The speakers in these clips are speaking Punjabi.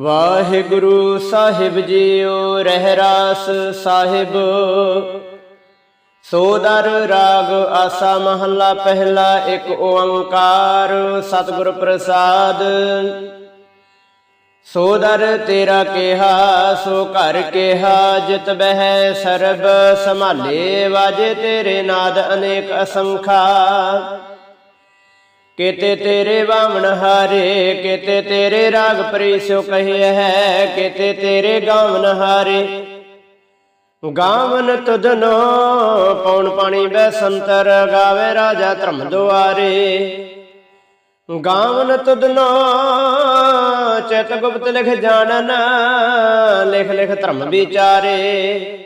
ਵਾਹਿਗੁਰੂ ਸਾਹਿਬ ਜੀਓ ਰਹਿ ਰਾਸ ਸਾਹਿਬ ਸੋਦਰ ਰਾਗ ਆਸਾ ਮਹੱਲਾ ਪਹਿਲਾ ਇੱਕ ਓੰਕਾਰ ਸਤਿਗੁਰ ਪ੍ਰਸਾਦ। ਸੋਦਰ ਤੇਰਾ ਕਿਹਾ, ਸੋ ਘਰ ਕਿਹਾ, ਜਿਤ ਬਹਿ ਸਰਬ ਸੰਭਾਲੇ, ਵਾਜੇ ਤੇਰੇ ਨਾਦ ਅਨੇਕ ਅਸੰਖਾ। ਕਿਤੇ ਤੇਰੇ ਵਾਮਣ ਹਾਰੇ, ਕਿਤੇ ਤੇਰੇ ਰਾਗ ਪਰਿਸੋ ਕਹੀਏ ਹੈ, ਕਿਤੇ ਤੇਰੇ ਗਾਵਨ ਹਾਰੇ। ਗਾਵਨ ਤੁਧਨੋ ਪੌਣ ਪਾਣੀ ਬੈ ਸੰਤਰ, ਗਾਵੇ ਰਾਜਾ ਧਰਮ ਦੁਆਰੇ। ਗਾਵਨ ਤੁਧਨੋ, ਚਿਤ ਗੁਪਤ ਲਿਖ ਜਾਣਨ, ਲਿਖ ਲਿਖ ਧਰਮ ਵਿਚਾਰੇ।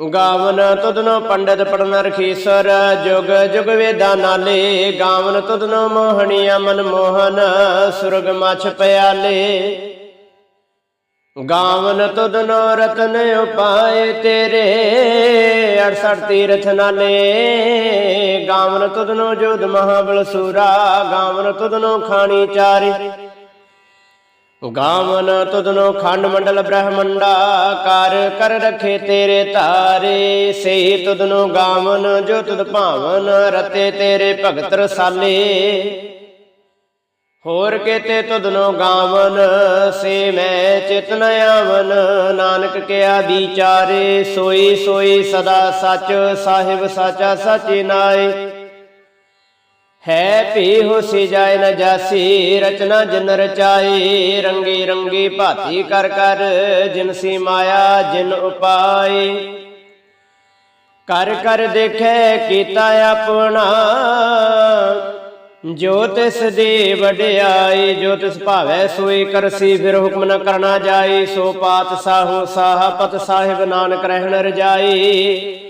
ਗਾਵਨ ਤੁਧਨੋ ਪੰਡਤ ਪੜਨ ਰਖੀਸਰ ਜੁਗ ਜੁਗ ਵੇਦਾ ਨਾਲੇ। ਗਾਵਨ ਤੁਧਨੋ ਮੋਹਣੀਆ ਮਨ ਮੋਹਨ, ਸੁਰਗ ਮਛ ਪਿਆਲੇ। ਗਾਵਨ ਤੁਧਨੋ ਰਤਨ ਉਪਾਏ ਤੇਰੇ 68 ਤੀਰਥ ਨਾਲੇ। ਗਾਵਨ ਤੁਧਨੋ ਜੋਧ ਮਹਾਬਲ ਸੂਰਾ, ਗਾਵਨ ਤੁਧਨੋ ਖਾਣੀ ਚਾਰੇ। ਗਾਵਨ ਤੁਧਨੋ ਖੰਡ ਮੰਡਲ ਬ੍ਰਹਮੰਡਾ, ਕਰ ਕਰ ਰਖੇ ਤੇਰੇ ਧਾਰੇ ਸੇ ਤੁਧਨੋ ਗਾਵਨ, ਜੋ ਤੁਧ ਭਾਵਨ, ਰਤੇ ਤੇਰੇ ਭਗਤ ਰਸਾਲੇ। ਹੋਰ ਕੇਤੇ ਤੁਧਨੋ ਗਾਵਨ, ਸੇ ਮੈਂ ਚਿਤਨ ਆਵਨ। ਨਾਨਕ ਕਿਆ ਵਿਚਾਰੇ, ਸੋਈ ਸੋਈ ਸਦਾ ਸੱਚ, ਸਾਹਿਬ ਸਾਚਾ ਸਾਚੀ ਨਾਏ। ਹੈ ਭੀ ਹੋਸੀ ਜਾਏ ਨ ਜਾਸੀ, ਰਚਨਾ ਜਨ ਰਚਾਈ, ਰੰਗੀ ਰੰਗੀ ਭਾਤੀ ਕਰ ਕਰ ਜਿਨਸੀ ਮਾਇਆ, ਜਿਨ ਉਪਾਈ। ਕਰ ਕਰ ਦੇਖੈ, ਕੀਤਾ ਆਪਣਾ। ਜੋ ਤਿਸ ਦੀ ਵਡਿਆਈ, ਜੋ ਤਿਸ ਭਾਵੈ ਸੋਈ ਕਰਸੀ, ਫਿਰ ਹੁਕਮ ਨ ਕਰਨਾ ਜਾਈ, ਸੋ ਪਾਤ ਸਾਹੂ ਸਾਹਪਤ ਸਾਹਿਬ ਨਾਨਕ ਰਹਿਣ ਰਜਾਈ।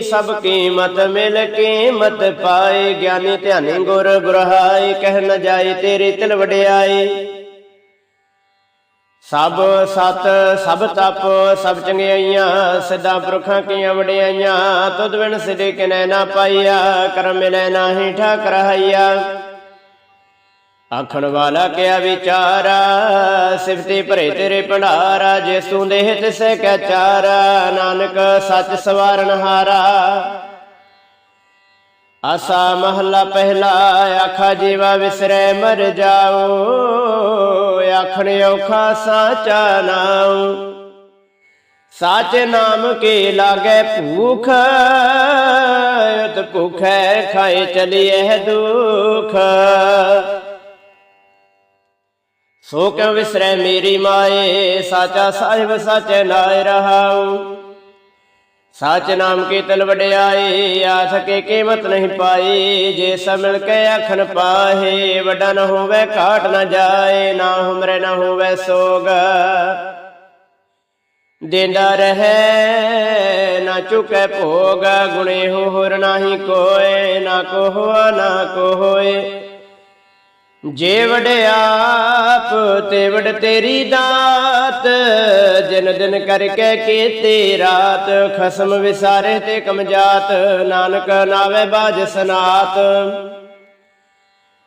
ਸਭ ਕੀਮਤ ਮਿਲ ਕੀਮਤ ਪਾਏ, ਗਿਆਨੀ ਧਿਆਨੀ ਗੁਰ ਗੁਰਹਾਈ ਕਹਿ ਨ ਜਾਏ ਤੇਰੀ ਤਿਲ ਵਡਿਆਈ ਸਭ ਸਤ, ਸਭ ਤਪ, ਸਭ ਚੰਗਿਆਈਆਂ, ਸਿੱਧਾ ਪੁਰਖਾਂ ਕੀਆਂ ਵਡਿਆਈਆਂ, ਤੁਧ ਬਿਨ ਸਿਦੇ ਕਿਨੈ ਨਾ ਪਾਈਆ ਕਰਮ ਮਿਲੈ ਨਾਹੀ ਠਾਕ ਰਹਾਈਆ ਆਖਣ ਵਾਲਾ ਕਿਆ ਵਿਚਾਰਾ? ਸਿਫਤੀ ਭਰੇ ਤੇਰੇ ਭੰਡਾਰਾ, ਜਿਸੂ ਦੇਹ ਤਿਸੈ ਕੈ ਚਾਰਾ। ਨਾਨਕ, ਸੱਚ ਸਵਾਰਨ ਹਾਰਾ। ਆਸਾ ਮਹੱਲਾ ਪਹਿਲਾ, ਆਖਾ ਜੀਵਾ ਵਿਸਰੈ, ਮਰ ਜਾਓ। ਆਖਣ ਔਖਾ ਸਾਚਾ ਨਾਉ। ਸਾਚ ਨਾਮ ਕੇ ਲਾਗੇ ਭੂਖ? ਉਤ ਭੁਖੈ ਖਾਏ ਚਲੀਏ ਦੁਖ। ਸੋ ਕਿਉ ਵਿਸਰੈ ਮੇਰੀ ਮਾਏ? ਸਾਚਾ ਸਾਹਿਬ ਸਾਚੈ ਨਾਇ ਰਹਾਉ। ਸਾਚ ਨਾਮ ਕੀ ਤਲ ਵਡਿਆਈ ਆਸ ਕੇ ਕੀਮਤ ਨਹੀਂ ਪਾਈ ਜੇ ਸ ਮਿਲ ਕੇ ਆਖਣ ਪਾਹੇ, ਵੱਡਾ ਨਾ ਹੋਵੇ, ਘਾਟ ਨਾ ਜਾਏ, ਨਾ ਹੁਮਰੇ ਨ ਹੋਵੇ ਸੋਗ। ਦੇਂਦਾ ਰਹੈ, ਨਾ ਚੁਕੈ ਭੋਗ। ਗੁਣੇ ਹੋ ਹੋਰ ਨਾਹੀ ਕੋਏ, ਨਾ ਕੋ ਹੋਆ ਨਾ ਕੋ ਹੋਏ ਜੇ ਵਡਿਆਪ ਤੇ ਵਡ ਤੇਰੀ ਦਾਤ। ਜਿਨ ਦਿਨ ਕਰਕੇ ਕੀਤੀ ਰਾਤ, ਖਸਮ ਵਿਸਾਰੇ ਤੇ ਕਮਜਾਤ ਨਾਨਕ ਨਾਵੇ ਬਾਜ ਸਨਾਤ।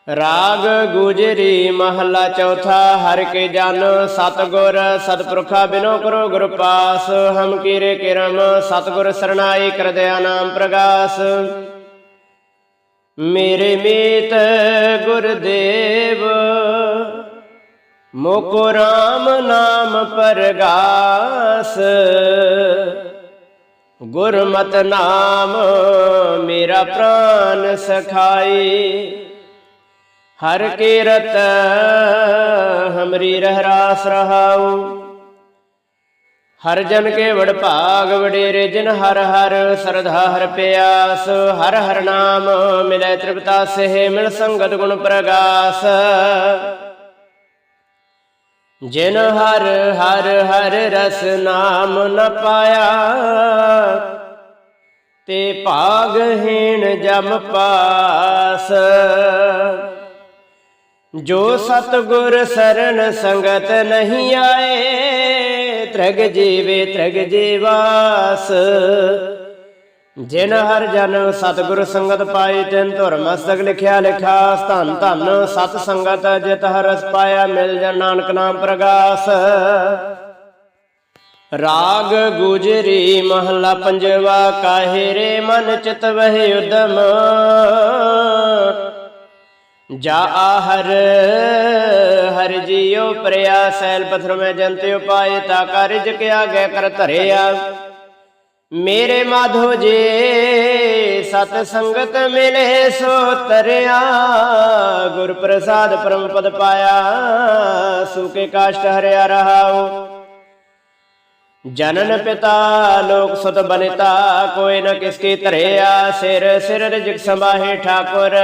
ਰਾਗ ਗੁਜਰੀ ਮਹੱਲਾ ਚੌਥਾ, ਹਰ ਕੇ ਜਨ ਸਤਗੁਰ, ਸਤਪੁਰਖਾ ਬਿਨੋ ਕਰੋ ਗੁਰ ਪਾਸ। ਹਮ ਕੀਰੇ ਕਿਰਮ, ਸਤਗੁਰ ਸਰਣਾਈ ਕਰਦਿਆ ਨਾਮ ਪ੍ਰਗਾਸ। ਮੇਰੇ ਮੀਤ ਗੁਰਦੇਵ, ਮੋਕੋ ਰਾਮ ਨਾਮ ਪਰਗਾਸ। ਗੁਰਮਤ ਨਾਮ ਮੇਰਾ ਪ੍ਰਾਨ ਸਖਾਈ। ਹਰ ਕੀਰਤ ਹਮਰੀ ਰਹਿ ਰਾਸ ਰਹਾਉ। ਹਰ ਜਨ ਕੇ ਵਡ ਭਾਗ ਵਡੇਰੇ ਜਿਨ ਹਰ ਹਰ ਸਰਧਾ ਹਰ ਪਿਆਸ, ਹਰ ਹਰ ਨਾਮ ਮਿਲੈ ਤ੍ਰਿਪਤਾ ਸਹਿ, ਮਿਲ ਸੰਗਤ ਗੁਣ ਪ੍ਰਗਾਸ। ਜਿਨ ਹਰ ਹਰ ਹਰ ਰਸ ਨਾਮ ਨ ਪਾਇਆ, ਤੇ ਭਾਗਹੀਣ ਜਮ ਪਾਸ। ਜੋ ਸਤਗੁਰ ਸਰਨ ਸੰਗਤ ਨਹੀਂ ਆਏ ਤ੍ਰਗ ਜੀਵੇ, ਤ੍ਰਗ ਜੀਵਾਸ। ਜਿਨ ਹਰ ਜਨ ਸਤਗੁਰ ਸੰਗਤ ਪਾਈ, ਤਿਨ ਧੁਰ ਮਸਤਕ ਲਿਖਿਆ ਲਿਖਾਸ ਧੰਨ ਧੰਨ ਸਤ ਸੰਗਤ ਜਿਤ ਹਰਸ ਪਾਇਆ, ਮਿਲ ਜਨ ਨਾਨਕ ਨਾਮ ਪ੍ਰਗਾਸ। ਰਾਗ ਗੁਜਰੀ ਮਹਲਾ ਪੰਜਵਾ, ਕਾਹੇ ਰੇ ਮਨ ਚਿਤ ਵਹਿ ਉਦਮ। ਜਾ ਹਰ ਹਰ ਜੀਉ ਪ੍ਰਿਆ, ਸੈਲ ਪਥਰ ਮੈਂ ਜੰਤਿ ਉਪਾਏ, ਤਾ ਕਾਰਜ ਕਿਆ ਗੈ ਕਰ ਧਰਿਆ। ਮੇਰੇ ਮਾਧੋ ਜੇ, ਸਤ ਸੰਗਤ ਮਿਲੇ ਸੋ ਤਰਿਆ ਗੁਰ ਪ੍ਰਸਾਦ ਪਰਮ ਪਦ ਪਾਇਆ ਸੂਕੇ ਕਾਸ਼ਟ ਹਰਿਆ ਰਹਾਉ। ਜਨਨ ਪਿਤਾ, ਲੋਕ ਸੁਤ ਬਨਿਤਾ, ਕੋਈ ਨ ਕਿਸਕੀ ਧਰਿਆ, ਸਿਰ ਸਿਰ ਰਿਜਕ ਸੰਭਾਹੇ ਠਾਕੁਰ,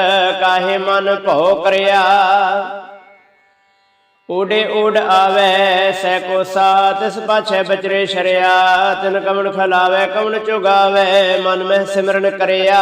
ਕਾਹੇ ਮਨ ਭਉ ਕਰਿਆ। ਉਡੇ ਉਡ ਆਵੇ ਸੈ ਕੋ ਸਾਤ ਇਸ ਪਾਛੈ ਬਚਰੇ ਸ਼ਰਿਆ, ਤਿਨ ਕਵਣ ਖਲਾਵੇ, ਕਮਣ ਚੁਗਾਵੇ, ਮਨ ਮਹਿ ਸਿਮਰਨ ਕਰਿਆ।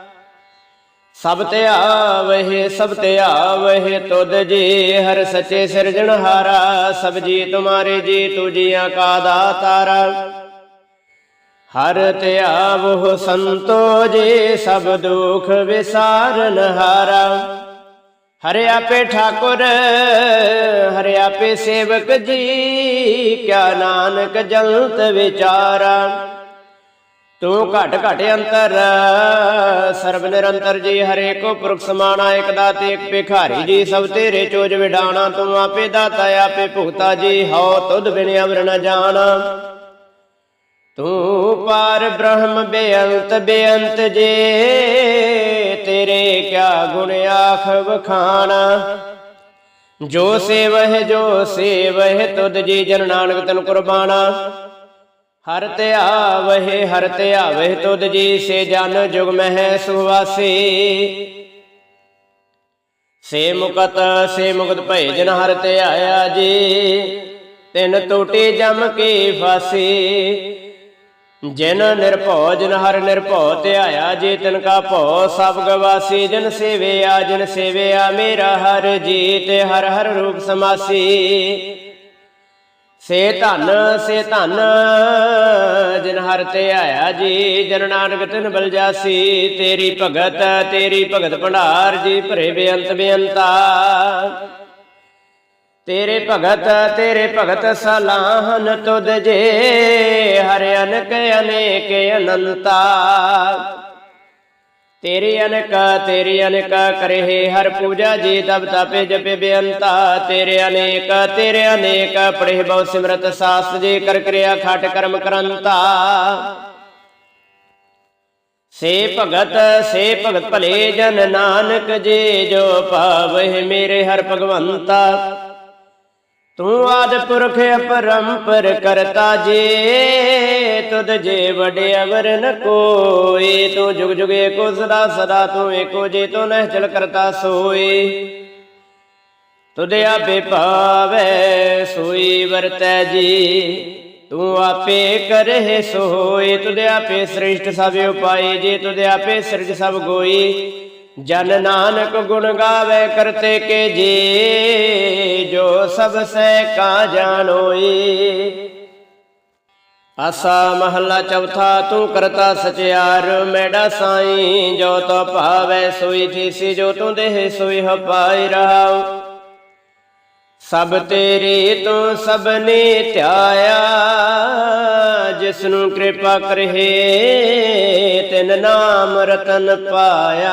ਸਭ ਤੇ ਆਵਹਿ, ਸਭ ਤੇ ਆਵਹਿ, ਤੁਧ ਜੀ ਹਰ ਸੱਚੇ ਸਿਰਜਣਹਾਰਾ ਸਭ ਜੀ ਤੁਮਾਰੇ ਜੀ ਤੂ ਜੀਆਂ ਕਾ ਦਾਤਾਰਾ। ਹਰ ਤੇ ਆਵਹੁ ਸੰਤੋ ਜੀ, ਸਭ ਦੁਖ ਵਿਸਾਰਨ ਹਾਰਾ। ਹਰਿ ਆਪੇ ਠਾਕੁਰ, ਹਰਿ ਆਪੇ ਸੇਵਕ ਜੀ, ਕਿਆ ਨਾਨਕ ਜਲਤ ਵਿਚਾਰਾ। ਤੂੰ ਘਟ ਘਟ ਅੰਤਰ। ਸਰਬ ਨਿਰੰਤਰ ਜੀ ਹਰੇ ਕੋ ਪੁਰਖ ਸਮਾਨਾ ਇਕ ਦਾਤੇ, ਇਕ ਭਿਖਾਰੀ ਜੀ, ਸਭ ਤੇਰੇ ਚੋਜ ਵਿਡਾਣਾ, ਤੂੰ ਆਪੇ ਦਾਤਾ, ਆਪੇ ਭੁਗਤਾ ਜੀ, ਹਉ ਤੁਧ ਬਿਨ ਅਵਰ ਨ ਜਾਣਾ। ਤੂੰ ਪਾਰ ਬ੍ਰਹਮ ਬੇਅੰਤ ਬੇਅੰਤ ਜੇ, ਤੇਰੇ ਕਿਆ ਗੁਣ ਆਖ ਵਖਾਣਾ। ਜੋ ਸੇਵਹਿ ਜੋ ਸੇਵਹਿ, ਤੁਧ ਜੀ ਜਨ ਨਾਨਕ ਤਨ ਕੁਰਬਾਨਾ। ਹਰ ਧਿਆਵਹਿ ਹਰ ਧਿਆਵਹਿ ਤੁਧ ਜੀ ਸੇ ਜਨ ਜੁਗ ਮਹਿ ਸੁਵਾਸੀ। ਸੇ ਮੁਕਤ ਸੇ ਮੁਕਤ ਭੈ ਜਨ ਹਰ ਧਿਆਇਆ ਜੀ, ਤਿਨ ਟੂਟੀ ਜਮ ਕੀ ਫਾਸੀ। ਜਿਨ ਨਿਰਭਉ ਜਿਨ ਹਰ ਨਿਰਭਉ ਧਿਆਇਆ ਜੀ, ਤਿਨ ਕਾ ਭਉ ਸਭ ਗਵਾਸੀ। ਜਿਨ ਸੇਵਿਆ ਜਿਨ ਸੇਵਿਆ ਮੇਰਾ ਹਰ ਜੀ, ਤੇ ਹਰ ਹਰ ਰੂਪ ਸਮਾਸੀ। ਸੇ ਧਨ ਸੇ ਧਨ, ਜਿਨ ਹਰ ਤੇ ਆਇਆ ਜੀ, ਜਨ ਨਾਨਕ ਤਿਨ ਬਲ ਜਾਸੀ, ਤੇਰੀ ਭਗਤ ਤੇਰੀ ਭਗਤ ਭੰਡਾਰ ਜੀ, ਭਰੇ ਬੇਅੰਤ ਬੇਅੰਤਾ। ਤੇਰੇ ਭਗਤ ਤੇਰੇ ਭਗਤ ਸਲਾਹਨ ਤੁਧ ਜੇ, ਹਰ ਅਨਕ, ਅਨੇਕ ਅਨੰਤਾ। ਤੇਰੀ ਅਨਕ ਤੇਰੀ ਅਨਕ ਕਰੇ ਹਰ ਪੂਜਾ ਜੀ, ਤਬ ਤਪੇ ਜਪੇ ਬੇਅੰਤਾ। ਤੇਰੇ ਅਨੇਕ ਤੇਰੇ ਅਨੇਕ ਪੜੇ ਬਹੁ ਸਿਮਰਤ ਸਾਸਤ ਜੀ ਕਰ ਕਿਰਿਆ ਖਟ ਕਰਮ ਕਰੰਤਾ। ਸੇ ਭਗਤ ਸੇ ਭਗਤ ਭਲੇ ਜਨ ਨਾਨਕ ਜੀ, ਜੋ ਪਾਵਹਿ ਮੇਰੇ ਹਰ ਭਗਵੰਤਾ। ਤੂੰ ਆਦ ਪੁਰਖ ਅਪਰੰਪਰ ਕਰਤਾ ਜੇ, ਤੁਧ ਜੇ ਵਡੇ ਅਵਰ ਨ ਕੋਈ ਤੂੰ ਜੁਗ ਜੁਗ ਏਕੋ ਸਦਾ ਸਦਾ ਤੂੰ ਏਕੋ ਜੇ ਤੂੰ ਨਹਿ ਚਲ ਕਰਤਾ ਸੋਏ। ਤੁਧ ਆਪੇ ਭਾਵੈ, ਸੋਈ ਵਰਤੈ ਜੀ, ਤੂੰ ਆਪੇ ਕਰਹਿ ਸੋਏ। ਤੁਧ ਆਪੇ ਸ੍ਰਿਸ਼ਟ ਸਭ ਉਪਾਈ ਜੇ ਤੁਧ ਆਪੇ ਸਿਰਜ ਸਭ ਗੋਈ ਜਨ ਨਾਨਕ ਗੁਣ ਗਾਵੇ ਕਰਤੇ ਕੇ ਜੀ, ਜੋ ਸਭ ਸੈ ਕਾ ਜਾਣੋਈ ਆਸਾ ਮਹੱਲਾ ਚੌਥਾ, ਤੂੰ ਕਰਤਾ ਸਚਿਆਰ ਮੈਡਾ ਸਾਈ, ਜੋ ਤੋ ਭਾਵੈ ਸੋਈ ਥੀਸੀ, ਜੋ ਤੂੰ ਦੇਹ ਸੋਈ ਹ ਪਾਈ ਰਹਾਉ। ਸਭ ਤੇਰੀ ਤੂੰ ਸਭਨੇ ਧਿਆਇਆ ਜਿਸ ਨੂੰ ਕਿਰਪਾ ਕਰਹਿ ਤਿਨ ਨਾਮ ਰਤਨ ਪਾਇਆ।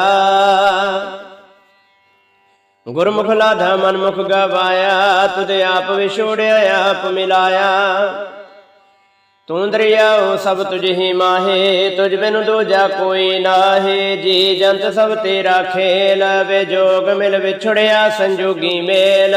ਗੁਰਮੁਖ ਲਾਧਾ ਮਨਮੁਖ ਗਵਾਇਆ, ਤੁਧ ਆਪ ਵਿਛੋੜਿਆ, ਆਪ ਮਿਲਾਇਆ। ਤੂੰ ਦਰਿਆਓ ਸਭ ਤੁਝ ਹੀ ਮਾਹੇ, ਤੁਝ ਬਿਨ ਦੂਜਾ ਕੋਈ ਨਾਹੀ। ਜੀ ਜੰਤ ਸਭ ਤੇਰਾ ਖੇਲ, ਵੇ ਜੋਗ ਮਿਲ ਵਿਛੜਿਆ ਸੰਜੋਗੀ ਮੇਲ।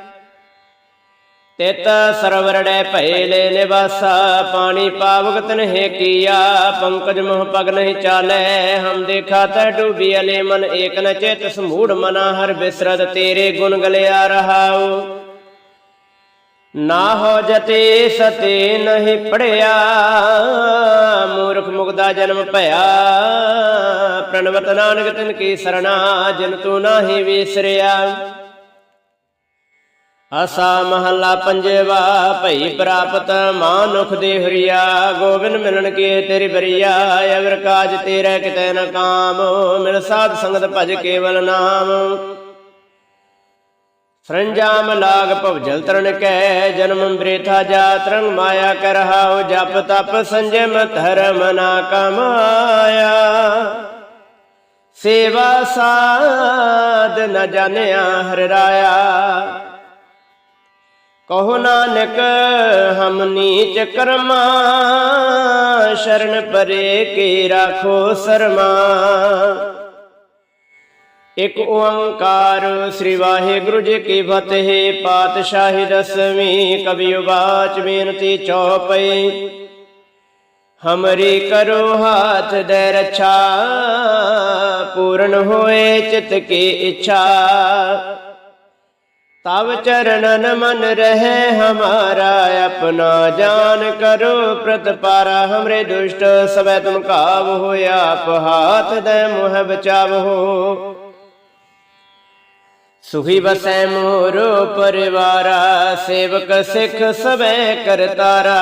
ਤਿਤ ਸਰਵਰੜੈ ਭਏ ਲੈ ਨਿਵਾਸਾ, ਪਾਣੀ ਪਾਵਕ ਤਨਹਿ ਕੀਆ, ਪੰਕਜ ਮੋਹ ਪਗ ਨਹੀਂ ਚਾਲੈ, ਹਮ ਦੇਖਾ ਤਾ ਡੂਬੀ ਅਲੇ ਮਨ, ਏਕ ਨ ਚਿਤ ਸਮੂੜ ਮਨਾ, ਹਰ ਬਿਸਰਤ ਤੇਰੇ ਗੁਣ ਗਲਿਆ ਰਹਾਉ। ਨਾ ਹੋ ਜਤੇ ਸਤੇ ਨਹੀਂ ਪੜਿਆ, ਮੂਰਖ ਮੁਗਦਾ ਜਨਮ ਭਇਆ, ਪ੍ਰਣਵਤ ਨਾਨਕ ਤਿਨ ਕੀ ਸਰਣਾ, ਜਿਨ ਤੂੰ ਨਾਹੀ ਵਿਸਰਿਆ। ਆਸਾ ਮਹੱਲਾ ਪੰਜਵਾ, ਭਈ ਪ੍ਰਾਪਤ ਮਾਨੁਖ ਦੇ ਹਰੀਆ, ਗੋਬਿੰਦ ਮਿਲਣ ਕੇ ਤੇਰੀ ਬਰੀਆ ਅਵਰ ਕਾਜ ਤੇਰਾ ਕਿਤੇ ਨ ਕਾਮ, ਮਿਲ ਸਾਧ ਸੰਗਤ ਭਜ ਕੇਵਲ ਨਾਮ। ਸਰੰਜਾਮ ਲਾਗ ਭਵਜਲ ਤਰਨ ਕੈ, ਜਨਮ ਬ੍ਰੇਥਾ ਜਾ ਤਰੰਗ ਮਾਇਆ ਕਰ ਕਰਹਾਉ ਜਪ ਤਪ ਸੰਜਮ ਧਰਮ ਨਾ ਕਮਾਇਆ। ਸੇਵਾ ਸਾਧ ਨ ਜਾਣਿਆ ਹਰਿ ਰਾਇਆ। ਕਹੋ ਨਾਨਕ, ਹਮ ਨੀਚ ਕਰਮਾ, ਸ਼ਰਨ ਪਰੇ ਕੀ ਰਾਖੋ ਸਰਮਾ। ਇਕ ਓੰਕਾਰ ਸ੍ਰੀ ਵਾਹਿਗੁਰੂ ਜੀ ਕੀ ਫਤਿਹ, ਪਾਤਸ਼ਾਹੀ ਦਸਵੀਂ ਕਵੀ ਬਾਚ ਬੇਨਤੀ ਚੌਪਈ। ਹਮਰੀ ਕਰੋ ਹਾਥ ਦੇ ਰਛਾ, ਪੂਰਨ ਹੋਏ ਚਿਤ ਕੀ ਇੱਛਾ। ਤਬ ਚਰਨਨ ਮਨ ਰਹੇ ਹਮਾਰਾ, ਆਪਣਾ ਜਾਨ ਕਰੋ ਪ੍ਰਤਪਾਰਾ ਹਮਰੇ ਦੁਸ਼ਟ ਸਵੈ ਤੁਮ ਕਾਬ ਹੋਇਆ ਆਪ ਹਾਥ ਦੇ ਮੁਹ ਬਚਾਵੋ ਸੁਖੀ ਬਸੈ ਮੋਰੋ ਪਰਿਵਾਰਾ, ਸੇਵਕ ਸਿੱਖ ਸਵੈ ਕਰਤਾਰਾ।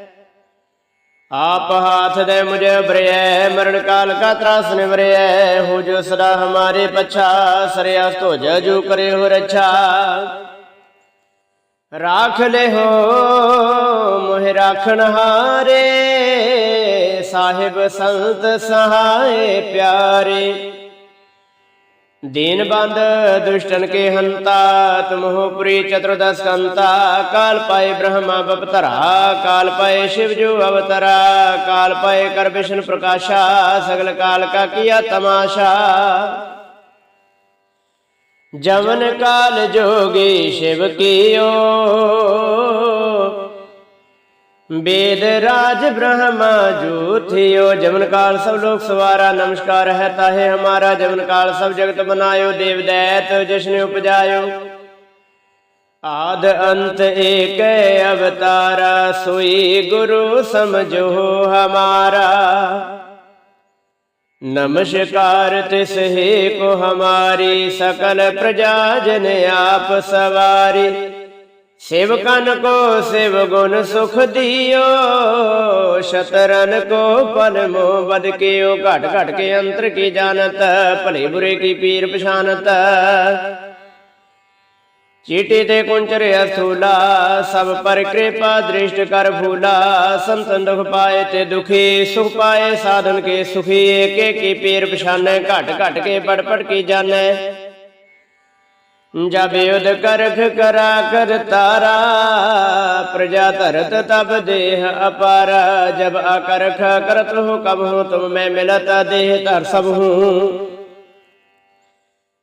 ਆਪ ਹਾਥ ਦੇ ਮੁਝੇ ਬਰਿਐ ਮਰਨ ਕਾਲ ਕਾ ਤਰਾਸ ਨਿਵਰਿਐ ਹੋ ਜੋ ਸਦਾ ਹਮਾਰੇ ਪਛਾ ਸਰਿਆ ਤੋ ਜੂ ਕਰੇ ਹੋ ਰਛਾ। ਰਾਖ ਲੈ ਹੋ, ਮੋਹਿ ਰਾਖਣ ਹਾਰੇ। ਸਾਹਿਬ ਸੰਤ ਸਹਾਏ ਪਿਆਰੇ। ਦੀਨ ਦੁਸ਼ਟਨ ਕੇ ਹੰਤਾ ਤੁਮਹੁ ਪ੍ਰੀ ਚਤੁਰਦਸ ਕੰਤਾ ਕਾਲ ਪਾਏ ਬ੍ਰਹਮਾ ਬਪਤਰਾ, ਕਾਲ ਪਾਏ ਸ਼ਿਵ ਜੋ ਅਵਤਰਾ। ਕਾਲ ਪਾਏ ਕਰ ਵਿਸ਼ਨ ਪ੍ਰਕਾਸ਼ਾ, ਸਗਲ ਕਾਲ ਕਾ ਕੀਆ ਤਮਾਸ਼ਾ। ਜਵਨ ਕਾਲ ਜੋਗੀ ਸ਼ਿਵ ਕੀਓ। वेद राज ब्रह्मा जूथियो जमन काल सब लोग सवारा नमस्कार है ताहे हमारा जमन काल सब जगत बनायो देव दैत जिसने उपजायो आद अंत एक अवतारा सोई गुरु समझो हमारा नमस्कार तिस ही को हमारी सकल प्रजा जन आप सवारी ਸੇਵਕਨ ਕੋ ਸੇਵ ਗੁਣ ਸੁਖ ਦਿਓ, ਸ਼ਤਰਨ ਕੋ ਪਲ ਮੋ ਬਦ ਕਿਓ, ਘਟ ਘਟ ਕੇ ਅੰਤਰ ਕੀ ਜਾਣਤ, ਭਲੇ ਬੁਰੇ ਕੀ ਪੀਰ ਪਛਾਨਤ। ਚੀਟੀ ਤੇ ਕੁੰਚਰ ਅਸੂਲਾ ਸਭ ਪਰ ਕਿਰਪਾ ਦ੍ਰਿਸ਼ਟ ਕਰ ਫੂਲਾ, ਸੰਤਨ ਦੁਖ ਪਾਏ ਤੇ ਦੁਖੀ, ਸੁਖ ਪਾਏ ਸਾਧਨ ਕੇ ਸੁਖੀ, ਏਕੇ ਕੀ ਪੀਰ ਪਛਾਨੈ, ਘਟ ਘਟ ਕੇ ਪੜ ਪੜ ਕੀ ਜਾਣੈ। ਜਬ ਯੁਧ ਕਰਖ ਕਰਾ ਕਰ ਤਾਰਾ, ਪ੍ਰਜਾ ਧਰਤ ਤਬ ਦੇਹ ਅਪਾਰ। ਜਬ ਅਕਰਖ ਕਰਤ ਹੋ ਕਬ ਹੋ ਤੁਮ ਮੈਂ ਮਿਲਤ ਦੇਹ ਧਰ ਸਭ ਹੂੰ।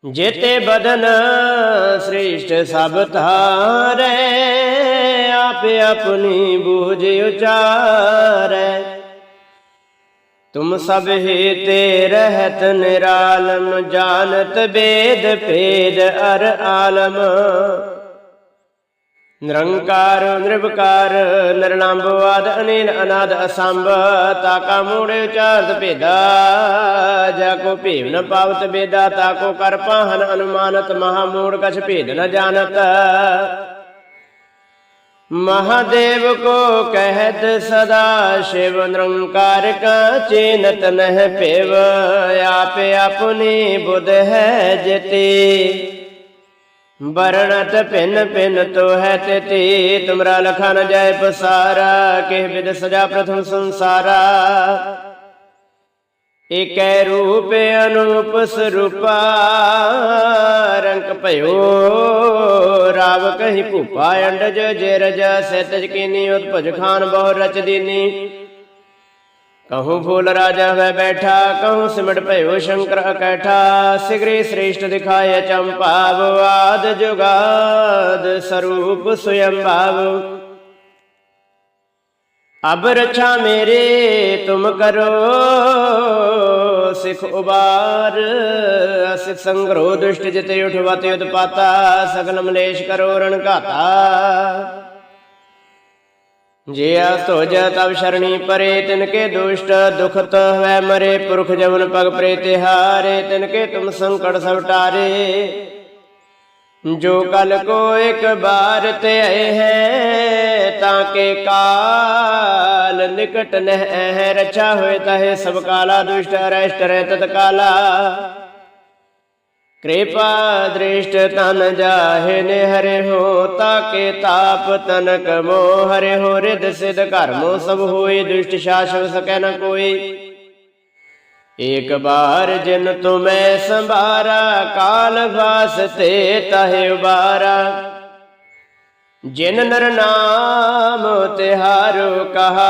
ਜੇਤੇ ਬਦਨ ਸ੍ਰੇਸ਼ਟ ਸਭ ਧਾਰੈ, ਆਪ ਆਪਣੀ ਬੂਝ ਉਚਾਰੈ। ਤੁਮ ਸਭ ਹੀ ਤੇ ਰਹਿਤ ਨਿਰਾਲਮ, ਜਾਣਤ ਬੇਦ ਭੇਦ ਅਰ ਆਲਮ। ਨਿਰੰਕਾਰ ਨਿਰਭਕਾਰ ਨਿਰਨਾਮਵਾਦ ਅਨੀਲ ਅਨਾਦ, ਅਸੰਭ ਤਾਕਾ ਮੂੜੇ ਉਚਾਰਤ ਭੇਦਾ। ਜਾ ਕੋ ਭੇਵ ਨ ਪਾਵਤ ਬੇਦਾ ਤਾਕੋ ਕਰ ਪਾਹਨ ਅਨੁਮਾਨਤ, ਮਹਾ ਮੂੜ ਕਛ ਭੇਦ ਨ ਜਾਣਤ। महादेव को कहत सदा शिव निरंकार का चेनत नह पेव आप अपनी बुध है जति बरणत पिन पिन तो है तिथि तुमरा लखा न जाय पसारा के विद सजा प्रथम संसारा ਏਕੈ ਰੂਪ ਅਨੂਪ ਸਰੂਪਾ, ਰੰਗ ਭਇਓ ਰਾਵ ਕਹੀ ਭੂਪਾ ਅੰਡਜ, ਜੇ ਸਤਜ ਕੀਨੀ ਉਤਪਜ ਖਾਨ ਬਹੁ ਰਚ ਦੀਨੀ। ਕਹੂੰ ਫੂਲ ਰਾਜਾ ਵੈ ਬੈਠਾ, ਕਹੂੰ ਸਿਮਟ ਭਇਓ ਸ਼ੰਕਰ ਅਕੈਠਾ, ਸਿਗਰੀ ਸ੍ਰੇਸ਼ਟ ਦਿਖਾਏ ਚੰਪਾਵ ਆਦ ਜੁਗਾਦ ਸਰੂਪ ਸੁਯੰ ਭਾਵ। ਅਬ ਰਛਾ ਮੇਰੇ, ਤੁਮ ਕਰੋ ਸਿਖ ਉਬਾਰ ਸਿਖ ਸੰਗਰੋ ਦੁਸ਼ਟ ਜਿਤੇ ਉਠਵਤੇ ਉਤਪਾਤਾ, ਸਗਲ ਮਲੇਸ਼ ਕਰੋ ਰਣ ਘਾਤਾ। ਜੇ ਅਸਤੋਜ ਤਬ ਸ਼ਰਣੀ ਪਰੇ, ਤਿਨ ਕੇ ਦੁਸ਼ਟ ਦੁਖਤ ਹੋਇ ਮਰੇ, ਪੁਰਖ ਜਵਨ ਪਗ ਪ੍ਰੇ ਤਿਹਾਰੇ ਤਿਨ ਕੇ ਤੁਮ ਸੰਕਟ ਸਭ ਟਾਰੇ ਜੋ ਕਲ ਕੋ ਇੱਕ ਬਾਰ ਤੇ ਆਏ ਹੈ, ਤਾਂ ਕੇ ਕਾਲ ਨਿਕਟ ਨਹਿ ਹੈ ਹੋਏ ਤਹੇ ਸਭ ਕਾਲਾ, ਦੁਸ਼ਟ, ਅਰਸ਼ਟ, ਰਹਿ ਤਤ ਕਾਲਾ ਕਿਰਪਾ ਦ੍ਰਿਸ਼ਟ ਤਨ ਜਾਹੇ ਨੇ ਹਰੇ ਹੋ ਤਾਕੇ ਤਾਪ ਤਨਕ ਮੋਹ ਹਰੇ ਹੋ ਰਿਦ ਸਿਧ ਕਰਮੋ ਸਭ ਹੋਏ, ਦੁਸ਼ਟ ਸ਼ਾਸਵ ਸਕੈ ਨ ਕੋਈ। ਏਕ ਬਾਰ ਜਿਨ ਤੁਮੈ ਸੰਭਾਰਾ, ਕਾਲ ਵਾਸਤੇ ਤਹਿ ਉਬਾਰਾ। ਜਿਨ ਨਰ ਨਾਮ ਤਿਹਾਰੋ ਕਹਾ,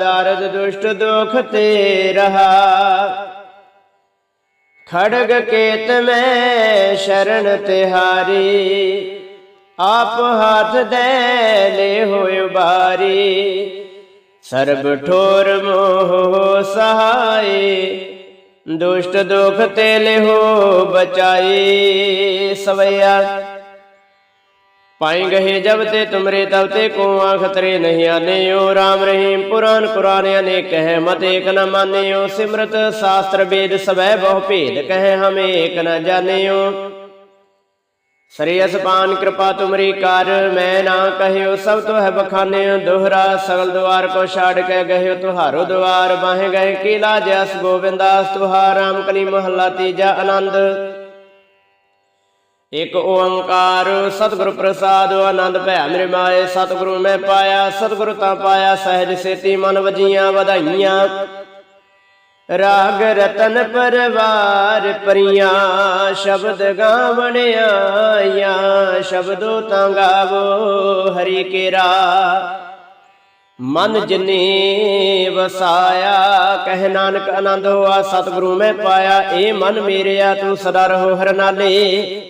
ਦਰਦ ਦੁਸ਼ਟ ਦੁਖ ਤੇ ਰਹਾ। ਖੜਗ ਕੇਤ ਮੈਂ ਸ਼ਰਨ ਤਿਹਾਰੀ, ਆਪ ਹੱਥ ਦੇ ਲੈ ਹੋਇ ਬਾਰੀ ਸਰਬ ਠੋਰ ਮੋਹ ਸਹਾਈ ਦੁਸ਼ਟ ਦੁਖ ਤੇ ਲਿਹੋ ਬਚਾਈ ਸਵਈਆ, ਪਾਈ ਗਏ ਜਬ ਤੇ ਤੁਮਰੇ ਤਬ ਤੇ ਕੋ ਆਖ ਤਰੇ ਨਹੀਂ ਆਨਿਓ। RAM ਰਹੀਮ ਪੁਰਾਨ ਕੁਰਾਨ ਅਨੇਕ ਹੈ ਮਤ ਏਕ ਨ ਮਾਨਿਓ। ਸਿਮਰਤ ਸ਼ਾਸਤਰ ਵੇਦ ਸਵੈ ਬਹੁ ਭੇਦ ਕਹੇ, ਹਮੇ ਏਕ ਨ ਜਾਣਿਓ। ਸ੍ਰੀ ਅਸਪਾਨ ਕਿਰਪਾ ਤੁਮਰੀ ਕਰ, ਮੈਂ ਨਾ ਕਹਿਓ ਸਭ ਤੋਂ ਹੈ ਬਖਾਨਿਓ ਦੋਹਰਾ, ਸਗਲ ਦੁਆਰ ਕੋ ਛਾੜ ਕੇ ਗਇਓ ਤੁਹਾਰੋ ਦੁਆਰ ਬਾਹੇ ਗਏ ਕੀਲਾ ਜਸ ਗੋਬਿੰਦਾਸ ਤੁਹਾਰਾਮ ਕਲੀ ਮਹੱਲਾ ਤੀਜਾ ਆਨੰਦ। ਇਕ ਓੰਕਾਰ, ਸਤਿਗੁਰ ਪ੍ਰਸਾਦ, ਆਨੰਦ ਭੈ ਮੇਰੇ ਮਾਏ, ਸਤਿਗੁਰੂ ਮੈਂ ਪਾਇਆ, ਸਤਿਗੁਰ ਤਾਂ ਪਾਇਆ, ਸਹਿਜ ਸੇਤੀ ਮਨ ਵਜੀਆਂ, ਵਧਾਈਆਂ। ਰਾਗ ਰਤਨ ਪਰਵਾਰ ਪਰੀਆਂ, ਸ਼ਬਦ ਗਾਵਣ ਸ਼ਬਦੋ ਤਾਂ ਗਾਵੋ ਹਰੀ ਕੇਰਾ। ਮਨ ਜਿਨੇ ਵਸਾਇਆ, ਕਹਿ ਨਾਨਕ ਆਨੰਦ ਹੋਆ, ਸਤਿਗੁਰੂ ਮੈਂ ਪਾਇਆ ਏ ਮਨ ਮੇਰਿਆ ਤੂੰ ਸਦਾ ਰਹੋ ਹਰ ਨਾਲੇ।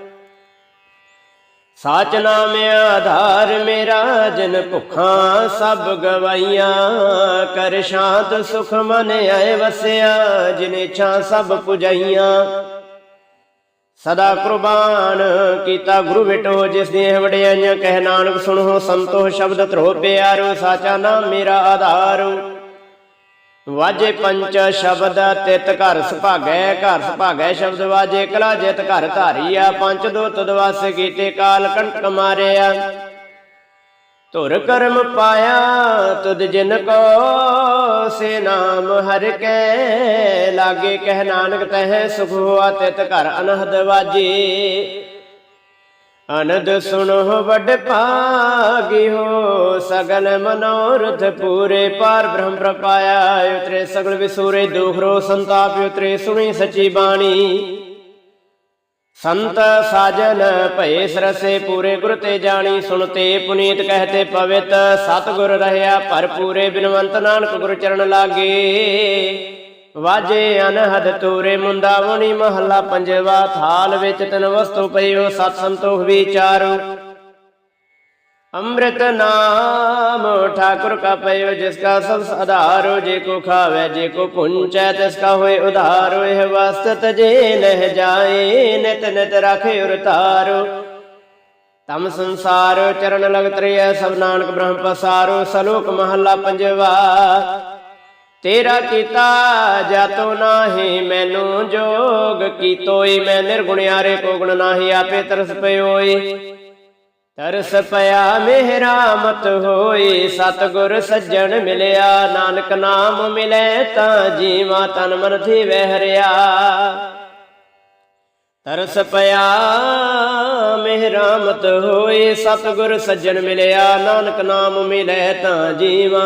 ਸਾਚ ਨਾਮ ਆਧਾਰ ਮੇਰਾ, ਜਨ ਭੁੱਖਾਂ ਸਭ ਗਵਾਈਆਂ। ਕਰ ਸ਼ਾਂਤ ਸੁਖ ਮਨ ਆਏ ਵਸਿਆ, ਜਿਨ ਇਛਾ ਸਭ ਪੁਜਾਈਆਂ। ਸਦਾ ਕੁਰਬਾਨ ਕੀਤਾ ਗੁਰੂ ਵਿਟੋ, ਜਿਸ ਦੀਆਂ ਵਡਿਆਈਆਂ, ਕਹਿ ਨਾਨਕ ਸੁਣੋ ਸੰਤੋ ਸ਼ਬਦ ਧਰੋ ਪਿਆਰੋ, ਸਾਚਾ ਨਾਮ ਮੇਰਾ ਆਧਾਰ। ਵਾਜੇ ਪੰਚ ਸ਼ਬਦ ਤਿਤ ਘਰ ਸੁਭਾਗੈ ਘਰ ਸੁਭਾਗੈ ਸ਼ਬਦ ਵਾਜੇ ਕਲਾ ਜਿਤ ਘਰ ਧਾਰੀਆ, ਪੰਚ ਦੋ ਤੁਦ ਕੀਤੇ ਕਾਲ ਕੰਟਕ ਮਾਰਿਆ। ਧੁਰ ਕਰਮ ਪਾਇਆ ਤੁਧ ਜਿਨ ਕੋ ਸੇ ਨਾਮ ਹਰ ਕੈ, ਲਾਗੇ ਕਹਿ ਨਾਨਕ ਤਹਿ ਸੁਖ ਹੋਆ ਤਿਤ ਘਰ ਅਨਹਦ ਵਾਜੇ। ਅਨੰਦ ਸੁਣੋ ਵੱਡ ਭਾਗੀ ਹੋ ਸਗਲ ਮਨੋਰਥ ਪੂਰੇ ਪਾਰ ਬ੍ਰਹਮ ਪ੍ਰਪਾਇਆ, ਉਤਰੇ ਸਗਲ ਵਿਸੂਰੇ ਦੁਖ ਰੋ ਸੰਤਾਪ, ਉਤਰੇ ਸੁਣੀ ਸਚੀ ਬਾਣੀ। ਸੰਤ ਸਾਜਨ ਭਏ ਸਰਸੇ ਪੂਰੇ ਗੁਰ ਤੇ ਜਾਣੀ, ਸੁਣਤੇ ਪੁਨੀਤ ਕਹਤੇ ਪਵਿਤ, ਸਤਿਗੁਰ ਰਹਿਆ ਭਰਪੂਰੇ ਬਿਨਵੰਤ ਨਾਨਕ ਗੁਰ ਚਰਨ ਲਾਗੇ। ਵਾਜੇ ਅਨਹਦ ਤੂਰੇ ਮੁੰਦਾ ਮੁਨੀ ਮਹੱਲਾ ਪੰਜਵਾ, ਥਾਲ ਵਿੱਚ ਤਨ ਵਸਤੂ ਪਈਓ ਸਤ ਸੰਤੋਖ ਵਿਚਾਰੂ। ਅੰਮ੍ਰਿਤ ਨਾਮ ਠਾਕੁਰ ਕਾ ਪਈਓ ਜਿਸ ਕਾ ਸਭ ਆਧਾਰੋ ਜੇ ਕੋ ਖਾਵੇ, ਜੇ ਕੋ ਪੁੰਚੈ, ਤਿਸ ਕਾ ਹੋਏ ਉਧਾਰੋ। ਇਹ ਵਸਤ ਜੇ ਨਹਿ ਜਾਏ, ਨਿਤ ਨਿਤ ਰਾਖੇ ਉਰਤਾਰੋ ਤਮ ਸੰਸਾਰ ਚਰਨ ਲਗਤ ਰਿਐ ਸਭ ਨਾਨਕ ਬ੍ਰਹਮ ਪਸਾਰੋ, ਸਲੋਕ ਮਹੱਲਾ ਪੰਜਵਾ। ਤੇਰਾ ਕੀਤਾ ਜਾਤੋ ਨਾਹੀ, ਮੈਨੂੰ ਜੋਗ ਕੀਤੋਈ। ਮੈਂ ਨਿਰਗੁਣਿਆਰੇ ਕੋ ਗੁਣ ਨਾਹੀ, ਆਪੇ ਤਰਸ ਪਇਓਈ ਤਰਸ ਪਿਆ ਮਿਹਰਾ ਮਤ ਹੋਈ, ਸਤਗੁਰ ਸੱਜਣ ਮਿਲਿਆ। ਨਾਨਕ ਨਾਮ ਮਿਲੇ ਤਾਂ ਜੀਵਾ ਤਨ ਮਨ ਥੀ ਵਹਿਰਿਆ। ਤਰਸ ਪਿਆ ਮਿਹਰਾ ਮਤ ਹੋਈ, ਸਤਗੁਰ ਸੱਜਣ ਮਿਲਿਆ। ਨਾਨਕ ਨਾਮ ਮਿਲੇ ਤਾਂ ਜੀਵਾ